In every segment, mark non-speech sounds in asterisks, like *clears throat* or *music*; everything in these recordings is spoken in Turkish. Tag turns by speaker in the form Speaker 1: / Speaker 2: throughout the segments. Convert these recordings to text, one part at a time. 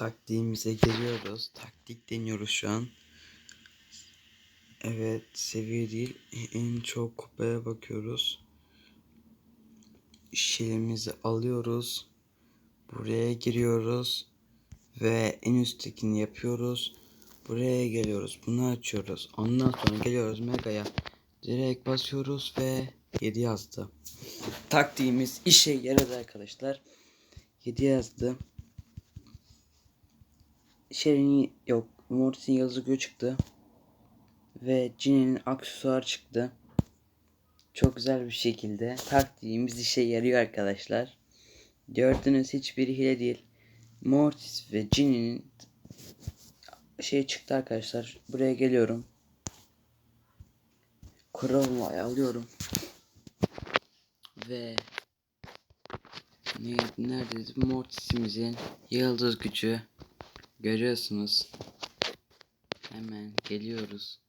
Speaker 1: taktiğimize geliyoruz. Taktik deniyoruz şu an. Evet seviye değil. En çok kupaya bakıyoruz. Şelimizi alıyoruz. Buraya giriyoruz. Ve en üsttekini yapıyoruz. Buraya geliyoruz. Bunu açıyoruz. Ondan sonra geliyoruz Mega'ya. Direkt basıyoruz ve 7 yazdı. Taktiğimiz işe yaradı arkadaşlar. 7 yazdı. Sherry'nin yok Mortis'in yazığı çıktı. Ve Ginny'nin aksesuar çıktı. Çok güzel bir şekilde taktiğimiz işe yarıyor arkadaşlar. Gördüğünüz hiçbir hile değil. Mortis ve Ginny'nin şey çıktı arkadaşlar. Buraya geliyorum. Crow'u alıyorum. Ve ne, neredeydi? Mortis'imizin yıldız gücü görüyorsunuz. Hemen geliyoruz.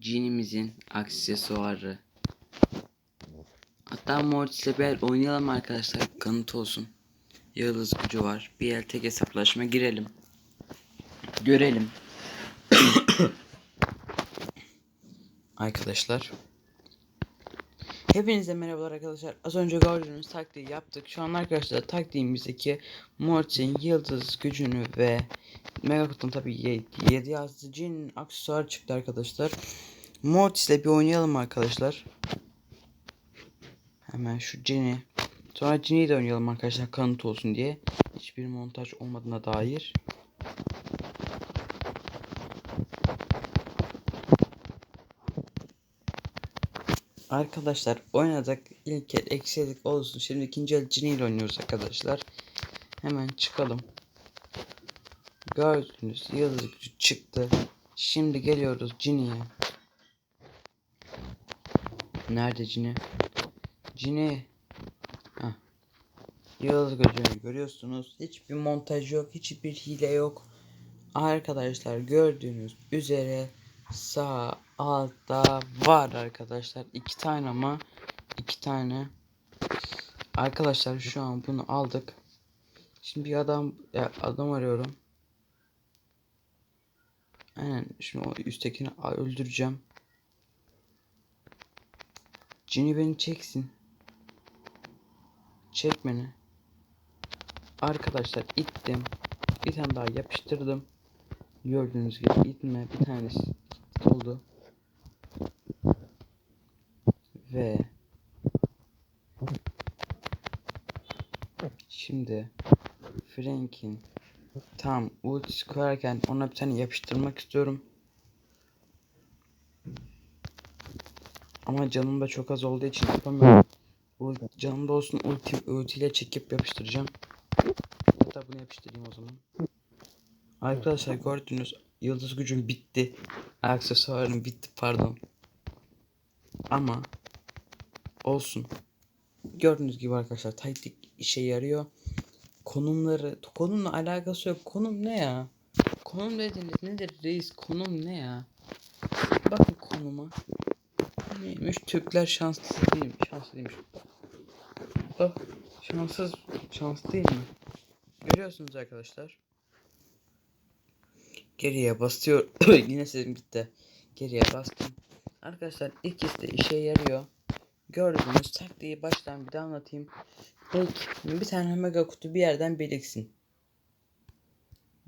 Speaker 1: Jin'imizin aksesuarı. Hatta Mortis'le bir oynayalım arkadaşlar. Kanıt olsun. Yıldız gücü var. Bir el tek hesaplaşma girelim. Görelim. *coughs* arkadaşlar. Hepinize merhabalar arkadaşlar. Az önce gördüğünüz taktiği yaptık. Şu an arkadaşlar taktiğimizdeki Mortis'in yıldız gücünü ve Megakut'un tabi 7 yazdı. Jin aksesuar çıktı arkadaşlar. Mortis'le bir oynayalım arkadaşlar. Hemen şu Jin'i. Sonra Jin'i de oynayalım arkadaşlar kanıt olsun diye. Hiçbir montaj olmadığına dair. Arkadaşlar oynadık. İlk el eksilik olsun. Şimdi ikinci el Ginny ile oynuyoruz arkadaşlar. Hemen çıkalım. Gördünüz yıldız gücü çıktı. Şimdi geliyoruz Ginny'ye. Nerede Ginny? Ginny. Heh. Yıldız gücünü görüyorsunuz. Hiçbir montaj yok. Hiçbir hile yok. Arkadaşlar gördüğünüz üzere sağ altta var arkadaşlar. iki tane ama iki tane. Arkadaşlar şu an bunu aldık. Şimdi bir adam ya adam arıyorum. Aynen şimdi o üsttekini öldüreceğim. Cini beni çeksin. Çek beni. Arkadaşlar ittim. Bir tane daha yapıştırdım. Gördüğünüz gibi itme bir tanesi oldu. Ve şimdi Frank'in tam ultisi koyarken ona bir tane yapıştırmak istiyorum. Ama canım da çok az olduğu için yapamıyorum. Canım da olsun ulti, ultiyle çekip yapıştıracağım. Hatta bunu yapıştırayım o zaman. Arkadaşlar gördünüz yıldız gücüm bitti. Aksesuarım bitti pardon. Ama olsun. Gördüğünüz gibi arkadaşlar taktik işe yarıyor. Konumları konumla alakası yok. Konum ne ya? Konum dediğiniz nedir reis? Konum ne ya? Bakın konuma. Neymiş? Türkler şanslı değil mi? Şanslı değilmiş. Bak şanssız şanslı değil mi? Görüyorsunuz arkadaşlar. Geriye basıyor. *clears throat* Yine sesim gitti. Geriye bastım. Arkadaşlar ikisi de işe yarıyor. Gördüğünüz taktiği baştan bir daha anlatayım. İlk bir tane mega kutu bir yerden biriksin.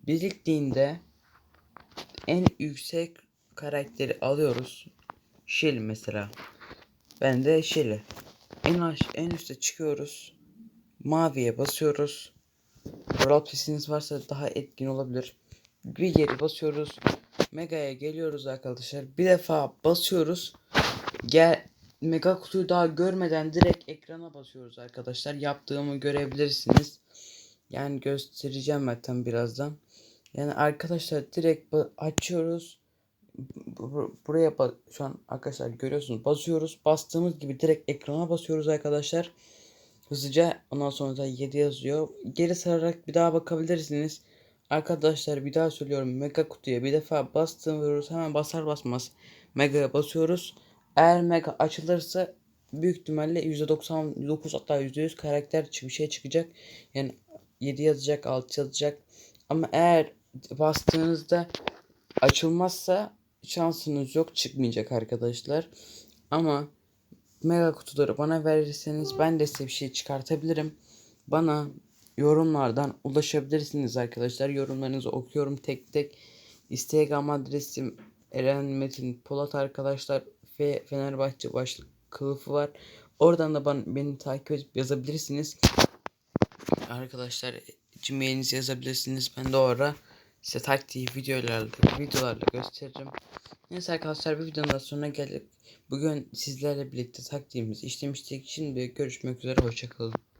Speaker 1: Biriktiğinde en yüksek karakteri alıyoruz. Şil mesela. Ben de Şil'i. En aş en üste çıkıyoruz. Maviye basıyoruz. Roll varsa daha etkin olabilir. Bir geri basıyoruz. Mega'ya geliyoruz arkadaşlar. Bir defa basıyoruz. Gel Mega kutuyu daha görmeden direkt ekrana basıyoruz arkadaşlar. Yaptığımı görebilirsiniz. Yani göstereceğim zaten birazdan. Yani arkadaşlar direkt açıyoruz. Buraya şu an arkadaşlar görüyorsunuz basıyoruz. Bastığımız gibi direkt ekrana basıyoruz arkadaşlar. Hızlıca ondan sonra da 7 yazıyor. Geri sararak bir daha bakabilirsiniz. Arkadaşlar bir daha söylüyorum. Mega kutuya bir defa bastığımız hemen basar basmaz Mega'ya basıyoruz. Eğer Mega açılırsa büyük ihtimalle %99 hatta %100 karakter bir şey çıkacak. Yani 7 yazacak, 6 yazacak. Ama eğer bastığınızda açılmazsa şansınız yok çıkmayacak arkadaşlar. Ama mega kutuları bana verirseniz ben de size bir şey çıkartabilirim. Bana yorumlardan ulaşabilirsiniz arkadaşlar. Yorumlarınızı okuyorum tek tek. Instagram adresim Eren Metin Polat arkadaşlar ve Fenerbahçe başlık kılıfı var. Oradan da bana, beni takip edip yazabilirsiniz. Arkadaşlar Gmail'inizi yazabilirsiniz. Ben de o ara size taktiği videolarla, videolarla gösteririm. Neyse arkadaşlar bir videonun daha sonuna geldik. Bugün sizlerle birlikte taktiğimizi işlemiştik. Şimdi görüşmek üzere. Hoşçakalın.